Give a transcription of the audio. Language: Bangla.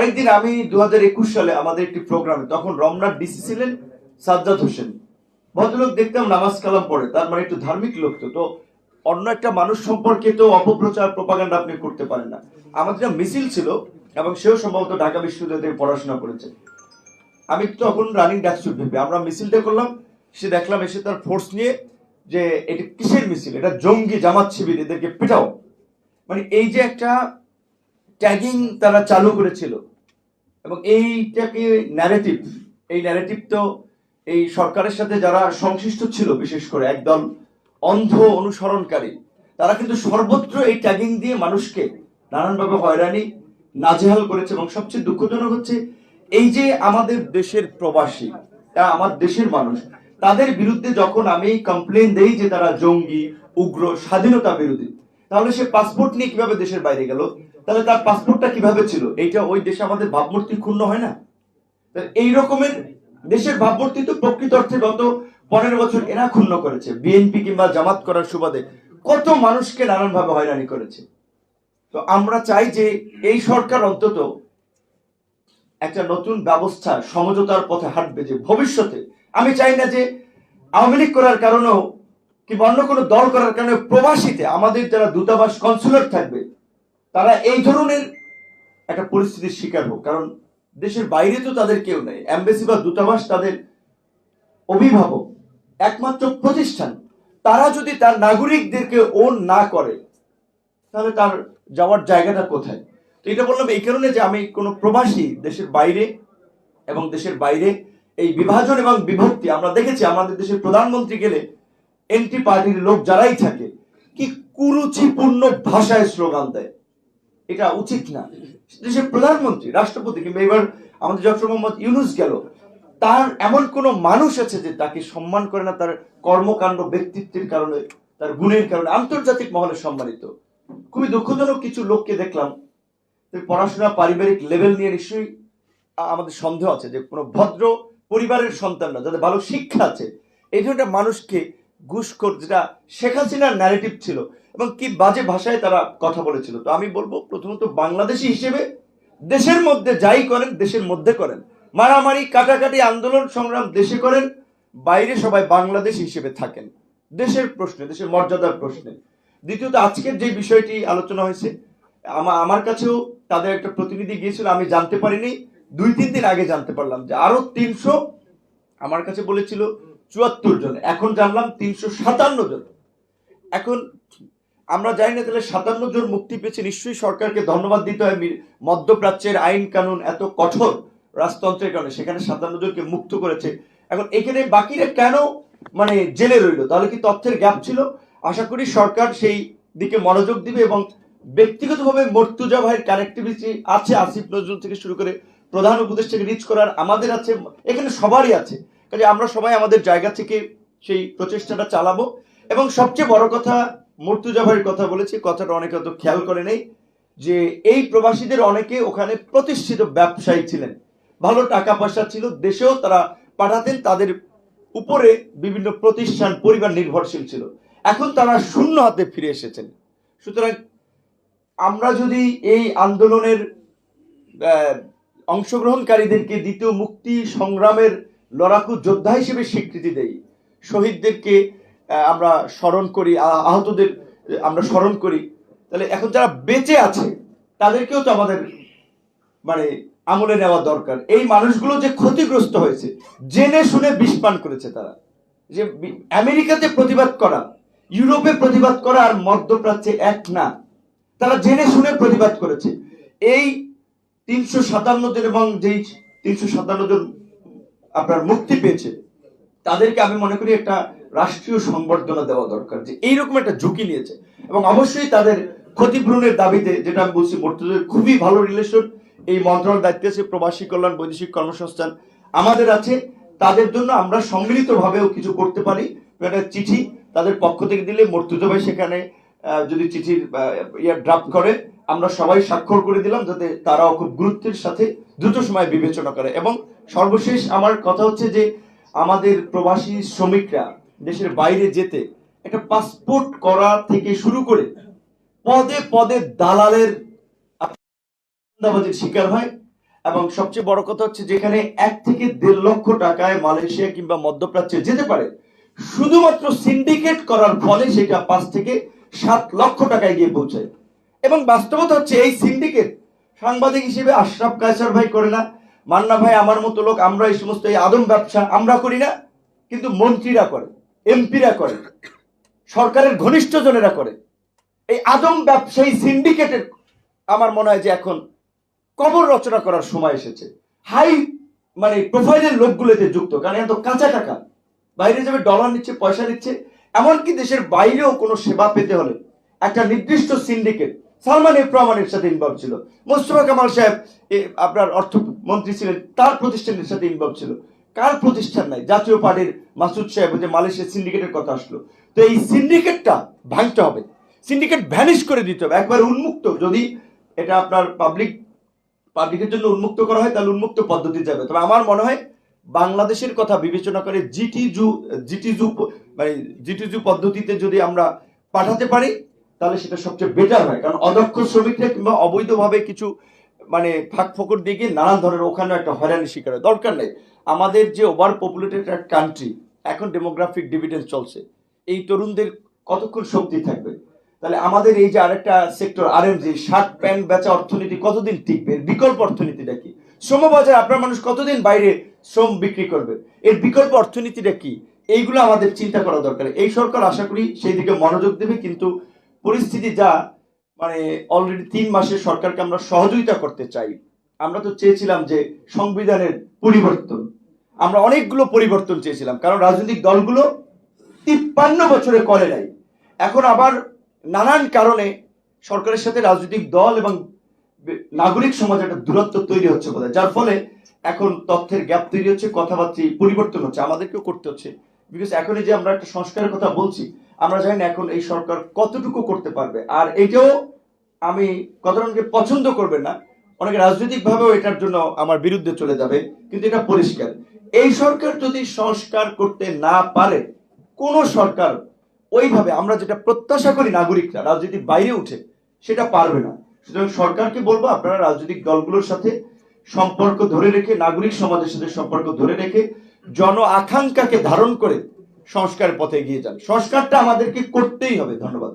আরেকদিন আমি দু হাজার একুশ সালে আমাদের একটি প্রোগ্রামে তখন রমনার ডিসি ছিলেন সাজ্জাদ হোসেন। ভদ্রলোক দেখতাম নামাজ কালাম পড়ে, তার মানে একটু ধার্মিক লোক তো তো অন্য একটা মানুষ সম্পর্কে তো অপপ্রচার, প্রপাগান্ডা আপনি করতে পারেন না। আমাদের একটা মিছিল ছিল এবং সেও সম্ভবত ঢাকা বিশ্ববিদ্যালয় থেকে পড়াশোনা করেছে। আমি তখন রানিং ডাকসুট ভেবে আমরা মিছিলটা করলাম, সে দেখলাম এসে তার ফোর্স নিয়ে যে এটা কিসের মিছিল? এটা জঙ্গি জামাত শিবির, এদেরকে পেটাও। মানে এই যে একটা ট্যাগিং তারা চালু করেছিল এবং এইটাকে ন্যারেটিভ এই ন্যারেটিভ তো এই সরকারের সাথে যারা সংশ্লিষ্ট ছিল, বিশেষ করে একদল অন্ধ অনুসরণকারী, তারা কিন্তু সর্বত্র এই ট্যাগিং দিয়ে মানুষকে নানানভাবে হয়রানি, নাজেহাল করেছে এবং সবচেয়ে দুঃখজনক হচ্ছে এই যে আমাদের দেশের প্রবাসী আমার দেশের মানুষ, তাদের বিরুদ্ধে যখন আমি কমপ্লেন দেই যে তারা জঙ্গি, উগ্র, স্বাধীনতা বিরোধী, তাহলে সে পাসপোর্ট নিয়ে কীভাবে দেশের বাইরে গেল? তাহলে তার পাসপোর্টটা কীভাবে ছিল? এইটা ওই দেশে আমাদের ভাবমূর্তি ক্ষুণ্ণ হয় না? এই রকমের দেশের ভাবমূর্তি তো প্রকৃত অর্থে গত পনেরো বছর এরা ক্ষুণ্ণ করেছে। বিএনপি কিংবা জামাত করার সুবাদে কত মানুষকে নানান ভাবে হয়রানি করেছে। তো আমরা চাই যে এই সরকার অন্তত একটা নতুন ব্যবস্থা সমঝোতার পথে হাঁটবে যে ভবিষ্যতে। আমি চাই না যে আওয়ামী লীগ করার কারণেও কিংবা অন্য কোনো দল করার কারণে প্রবাসীতে আমাদের যারা দূতাবাস কনসুলেট থাকবে তারা এই ধরনের একটা পরিস্থিতির শিকার হোক। কারণ দেশের বাইরে তো তাদের কেউ নেই। এমবেসি বা দূতাবাস তাদের অভিভাবক, একমাত্র প্রতিষ্ঠান। তারা যদি তার নাগরিকদেরকে ওন না করে, তাহলে তার যাওয়ার জায়গাটা কোথায়? তো এটা বললাম এই কারণে যে আমি কোনো প্রবাসী দেশের বাইরে এবং দেশের বাইরে এই বিভাজন এবং বিভক্তি, আমরা দেখেছি আমাদের দেশের প্রধানমন্ত্রী গেলে এন্টি পার্টির লোক যারাই থাকে, কি কুরুচিপূর্ণ ভাষায় স্লোগান দেয়। এটা উচিত না। দেশের প্রধানমন্ত্রী, রাষ্ট্রপতি কিংবা এবার আমাদের ডক্টর মোহাম্মদ ইউনুস গেল, তার এমন কোন মানুষ আছে যে তাকে সম্মান করে না, তার কর্মকাণ্ড, ব্যক্তিত্বের কারণে, তার গুণের কারণে, আন্তর্জাতিক মহলে সম্মানিত। খুবই দুঃখজনক কিছু লোককে দেখলাম। পড়াশোনা পারিবারিক লেভেল নিয়ে নিশ্চয়ই আমাদের সন্দেহ আছে যে কোনো ভদ্র পরিবারের সন্তান না, যাদের ভালো শিক্ষা আছে। এই ধরনের মানুষকে ঘুষখোর যেটা শেখ হাসিনার ন্যারেটিভ ছিল এবং কি বাজে ভাষায় তারা কথা বলেছিল। তো আমি বলব, প্রথমত বাংলাদেশি হিসেবে দেশের মধ্যে যাই করেন, দেশের মধ্যে করেন। মারামারি, কাটাকাটি, আন্দোলন, সংগ্রাম দেশে করেন, বাইরে সবাই বাংলাদেশ হিসেবে থাকেন। দেশের প্রশ্নে, দেশের মর্যাদার প্রশ্নে। দ্বিতীয়ত, আজকের যে বিষয়টি আলোচনা হয়েছে, আমা- আমার কাছেও তাদের একটা প্রতিনিধি গিয়েছিল, আমি জানতে পারিনি। দুই, তিন দিন আগে জানতে পারলাম যে আরও তিনশো, আমার কাছে বলেছিল, চুয়াত্তর জন। এখন জানলাম তিনশো সাতান্ন জন। এখন আমরা জানি না তাহলে সাতান্ন জন মুক্তি পেয়েছে, নিশ্চয়ই সরকারকে ধন্যবাদ দিতে হয় মধ্যপ্রাচ্যের আইন কানুন এত কঠোর রাজতন্ত্রের কারণে, সেখানে সাতান্ন জনকে মুক্ত করেছে। এখন এখানে বাকিরা কেন মানে জেলে রইল? তাহলে কি তথ্যের গ্যাপ ছিল? আশা করি সরকার সেই দিকে মনোযোগ দিবে এবং ব্যক্তিগতভাবে মর্তুজা ভাইয়ের কানেক্টিভিটি আছে আসিফ নজরুল থেকে শুরু করে প্রধান উপদেষ্টাকে রিচ করার আমাদের আছে, এখানে সবারই আছে। কাজে আমরা সবাই আমাদের জায়গা থেকে সেই প্রচেষ্টাটা চালাবো। এবং সবচেয়ে বড় কথা মর্তুজা ভাইয়ের কথা বলেছি, কথাটা অনেকে হয়তো খেয়াল করে নেই, যে এই প্রবাসীদের অনেকে ওখানে প্রতিষ্ঠিত ব্যবসায়ী ছিলেন। ভালো টাকা পয়সা ছিল, দেশেও তারা পাঠাতেন, তাদের উপরে বিভিন্ন প্রতিষ্ঠান, পরিবার নির্ভরশীল ছিল। এখন তারা শূন্য হাতে ফিরে এসেছেন। সুতরাং আমরা যদি এই আন্দোলনের অংশগ্রহণকারীদেরকে দ্বিতীয় মুক্তি সংগ্রামের লড়াকু যোদ্ধা হিসেবে স্বীকৃতি দেই, শহীদদেরকে আমরা স্মরণ করি আহতদের, আমরা স্মরণ করি। তাহলে এখন যারা বেঁচে আছে, তাদেরকেও তো আমাদের মানে আমলে নেওয়া দরকার। এই মানুষগুলো যে ক্ষতিগ্রস্ত হয়েছে, জেনে শুনে বিষ পান করেছে তারা। যে আমেরিকাতে প্রতিবাদ করা, ইউরোপে প্রতিবাদ করা আর মধ্যপ্রাচ্যে এক না, তারা জেনে শুনে প্রতিবাদ করেছে। এই তিনশো সাতান্ন জন এবং যেই তিনশো সাতান্ন জন আপনার মুক্তি পেয়েছে, তাদেরকে আমি মনে করি একটা রাষ্ট্রীয় সংবর্ধনা দেওয়া দরকার যে এইরকম একটা ঝুঁকি নিয়েছে। এবং অবশ্যই তাদের ক্ষতিপূরণের দাবিতে যেটা আমি বলছি মর্তুদের খুবই ভালো রিলেশন এই মন্ত্রণালয়ের দায়িত্বে আছে প্রবাসী কল্যাণ, বৈদেশিক কর্মসংস্থান। আমাদের আছে, তাদের জন্য আমরা সম্মিলিতভাবেও কিছু করতে পারি। একটা চিঠি তাদের পক্ষ থেকে দিলে, মর্তুজা ভাই সেখানে যদি চিঠির ইয়ে ড্রাফট করে, আমরা সবাই স্বাক্ষর করে দিলাম যাতে তারাও খুব গুরুত্বের সাথে দ্রুত সময় বিবেচনা করে। এবং সর্বশেষ আমার কথা হচ্ছে যে, আমাদের প্রবাসী শ্রমিকরা দেশের বাইরে যেতে, একটা পাসপোর্ট করা থেকে শুরু করে পদে পদে দালালের শিকার হয়। এবং সবচেয়ে বড় কথা হচ্ছে যেখানে এক থেকে দেড় লক্ষ টাকায় মালয়েশিয়া কিংবা মধ্যপ্রাচ্যে যেতে পারে, শুধুমাত্র সিন্ডিকেট করার ফলে সেটা পাঁচ থেকে সাত লক্ষ টাকায় গিয়ে পৌঁছায়। এবং বাস্তবতা হচ্ছে এই সিন্ডিকেট সাংবাদিক হিসেবে আশরাফ কায়সার ভাই করে না। মান্না ভাই, আমার মতো লোক, আমরা এই সমস্ত এই আদম ব্যবসা আমরা করি না, কিন্তু মন্ত্রীরা করে। এমপিরা করে, সরকারের ঘনিষ্ঠ জনেরা করে। এই আদম ব্যবসায়ী সিন্ডিকেটের আমার মনে হয় যে এখন কবর রচনা করার সময় এসেছে। হাই মানে প্রোফাইলের লোকগুলোতে যুক্ত, কারণ এত কাঁচা টাকা। বাইরে যাবে ডলার নিচ্ছে, পয়সা নিচ্ছে। এমনকি দেশের বাইরেও কোনো সেবা পেতে হলে একটা নির্দিষ্ট সিন্ডিকেট, সালমান এফ রহমানের সাথে ইনভলভ ছিল। মোস্তফা কামাল সাহেব আপনার অর্থমন্ত্রী ছিলেন, তার প্রতিষ্ঠানের সাথে ইনভলভ ছিল। কার প্রতিষ্ঠান নাই? জাতীয় পার্টির মাসুদ সাহেব যে মালয়েশিয়া সিন্ডিকেটের কথা আসলো। তো এই সিন্ডিকেটটা ভাঙতে হবে। সিন্ডিকেট ভ্যানিশ করে দিতে হবে। একবার উন্মুক্ত, যদি এটা আপনার পাবলিক, পাবলিকের জন্য উন্মুক্ত করা হয়, তাহলে উন্মুক্ত পদ্ধতি যাবে। তবে আমার মনে হয় বাংলাদেশের কথা বিবেচনা করে জিটি জু জিটি জু মানে জিটি জু পদ্ধতিতে যদি আমরা পাঠাতে পারি, তাহলে সেটা সবচেয়ে বেটার হয়। কারণ অদক্ষ শ্রমিকরা কিংবা অবৈধভাবে কিছু মানে ফাঁক ফোকর দিয়ে গিয়ে নানান ধরনের ওখানে একটা হয়রানি শিকার হয়। দরকার নেই। আমাদের যে ওভার পপুলেটেড একটা কান্ট্রি এখন ডেমোগ্রাফিক ডিভিডেন্স চলছে। এই তরুণদের কতক্ষণ শক্তি থাকবে? তাহলে আমাদের এই যে আরেকটা sector R M G shirt pant বেচা অর্থনীতি কতদিন টিকবে? বিকল্প অর্থনীতিটা কি? শ্রম শ্রমবাজার আপনার মানুষ কতদিন বাইরে শ্রম বিক্রি করবে? এর বিকল্প অর্থনীতিটা কি? এইগুলো আমাদের চিন্তা করা দরকার। এই সরকার আশা করি সেই দিকে মনোযোগ দেবে, কিন্তু পরিস্থিতি যা মানে অলরেডি তিন মাসে সরকারকে আমরা সহযোগিতা করতে চাই। আমরা তো চেয়েছিলাম যে সংবিধানের পরিবর্তন। আমরা অনেকগুলো পরিবর্তন চেয়েছিলাম, কারণ রাজনৈতিক দলগুলো তিপ্পান্ন বছরে করে নাই। এখন আবার নানান কারণে সরকারের সাথে রাজনৈতিক দল এবং নাগরিক সমাজ একটা দূরত্ব তৈরি হচ্ছে বোধহয়। যার ফলে এখন তথ্যের গ্যাপ তৈরি হচ্ছে কথাবার্তা পরিবর্তন হচ্ছে, আমাদেরকেও করতে হচ্ছে। বিকজ এখন যে আমরা একটা সংস্কারের কথা বলছি, আমরা জানি না এখন এই সরকার কতটুকু করতে পারবে। আর এটাও আমি কথাটা অনেকে পছন্দ করবেন না। অনেকে রাজনৈতিক ভাবেও এটার জন্য আমার বিরুদ্ধে চলে যাবে, কিন্তু এটা পরিষ্কার। এই সরকার যদি সংস্কার করতে না পারে, কোন সরকার ওইভাবে আমরা যেটা প্রত্যাশা করি নাগরিকরা, রাজনীতির বাইরে উঠে, সেটা পারবে না। সুতরাং সরকারকে বলব, আপনারা রাজনৈতিক দলগুলোর সাথে সম্পর্ক ধরে রেখে, নাগরিক সমাজের সাথে সম্পর্ক ধরে রেখে, জন আকাঙ্ক্ষাকে ধারণ করে সংস্কারের পথে এগিয়ে যান। সংস্কারটা আমাদেরকে করতেই হবে। ধন্যবাদ।